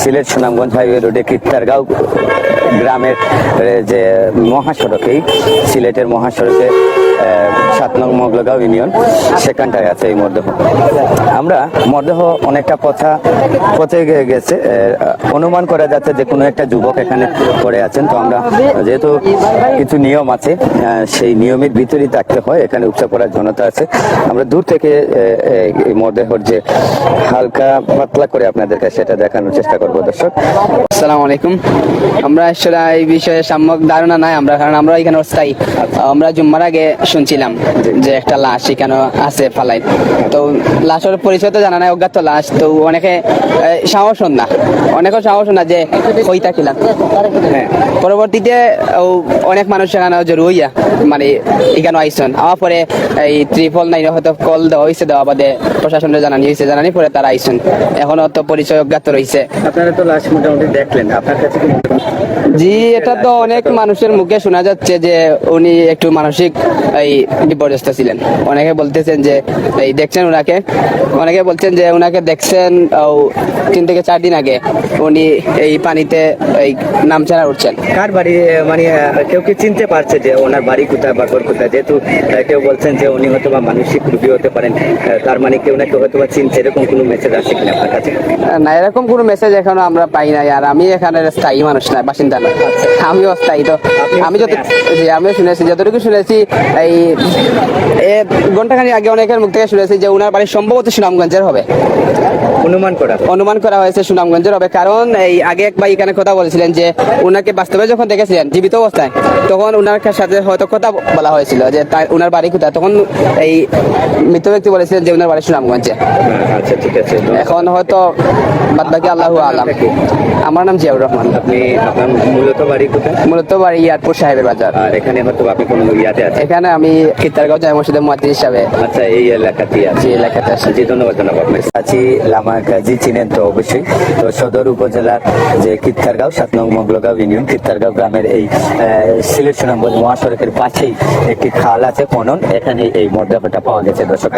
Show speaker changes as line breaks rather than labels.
Sylhet Sunamganj highway রোডে কিত্তারগাঁও গ্রামের যে মহাসড়কেই সিলেটের মহাসড়কে সাত নং মগলগাঁও ইউনিয়ন সেখানটায় আছে এই মরদেহ। আমরা মরদেহ অনেকটা পথা পথে গেছে অনুমান করা যাচ্ছে যে কোনো একটা যুবক এখানে পড়ে আছেন। তো আমরা যেহেতু কিছু নিয়ম আছে সেই নিয়মের ভিতরেই থাকতে হয় এখানে উপচা পড়ার জনতা আছে। আমরা দূর থেকে এই মরদেহর যে হালকা পাতলা করে আপনাদেরকে সেটা দেখানোর চেষ্টা করব দর্শক।
আসসালামু আলাইকুম। আমরা আসলে এই বিষয়ে সাম্যক ধারণা নাই আমরা কারণ আমরা এখানে অস্থায়ী। আমরা জুম্মার আগে শুনছিলাম যে একটা লাশ এখানে আছে ফালাই। তো লাশের পরিচয় তো জানা নাই, অজ্ঞাত লাশ। তো অনেকে সাহস না। অনেকেও সাহস না যে কই থাকিলাম। হ্যাঁ পরবর্তীতে অনেক মানুষ সেখানে জরু হইয়া মানে এখানে আইসন। আমার পরে এই ত্রিপল নাইন হয়তো কল দেওয়া হয়েছে দেওয়া বাদে প্রশাসনের জানানি হয়েছে জানানি পরে তারা আইসন। এখনও তো পরিচয় অজ্ঞাত রয়েছে
আপনারা তো লাশ মোটামুটি দেখলেন। আপনার কাছে?
জি এটা তো অনেক মানুষের মুখে শোনা যাচ্ছে যে উনি একটু মানসিক এই বিপর্যস্ত ছিলেন। অনেকে বলতেছেন যে এই দেখছেন উনাকে? অনেকে বলছেন যে উনাকে দেখছেন ও, তিন থেকে চার দিন আগে উনি এই পানিতে এই নামছাড়া উঠছেন।
কার বাড়ি মানে কেউ কি চিনতে পারছে যে ওনার বাড়ি কোথায় বা কোথায়? যেহেতু কেউ বলছেন যে উনি হয়তো বা মানসিক রোগী হতে পারেন তার মানে কেউ না কেউ হয়তো বা চিনছে এরকম কোনো মেসেজ আছে কিনা আপনার কাছে?
না এরকম কোনো মেসেজ এখনও আমরা পাই নাই আর আমি এখানে স্থায়ী মানুষ না বাসিন্দা আমিও স্থায়ী তো। আমি যত জি আমিও শুনেছি। যতটুকু শুনেছি এই ঘন্টাখানি আগে অনেকের মুখ থেকে শুনেছি যে উনার বাড়ি সম্ভবত সুনামগঞ্জের হবে।
অনুমান করা।
অনুমান করা হয়েছে সুনামগঞ্জের হবে। কারণ এই আগে এক ভাই এখানে কথা বলেছিলেন যে উনাকে বাস্তবে যখন দেখেছিলেন জীবিত অবস্থায় তখন উনার সাথে হয়তো কথা বলা হয়েছিল যে তার উনার বাড়ি কোথায়। তখন এই মৃত ব্যক্তি বলেছিলেন যে উনার বাড়ি সুনামগঞ্জে।
আচ্ছা ঠিক আছে।
এখন হয়তো বাদ বাকি আল্লাহ আলাম। আমার নাম জিয়াউর রহমান।
আপনি আপনার মূলত বাড়ি কোথায়?
মূলত বাড়ি ইয়ারপুর সাহেবের বাজার।
আর এখানে হয়তো আপনি কোনো ইয়াতে আছেন?
এখানে আমি কিতারগাঁও জামা মসজিদের মুয়াজ্জিন হিসাবে
আচ্ছা এই এলাকাতেই আছে
এলাকাতে আসি
জি ধন্যবাদ জানাব আপনার আছি লামা গাজী চিনেন তো অবশ্যই। তো সদর উপজেলার যে কিত্তারগাঁও সাত নং মগলগাঁও ইউনিয়ন কিত্তারগাঁও গ্রামের এই আহ, সিলেট সুনামগঞ্জ মহাসড়কের পাশেই একটি খাল আছে পনন। এখানে এই মর্যাদাটা পাওয়া গেছে। দর্শক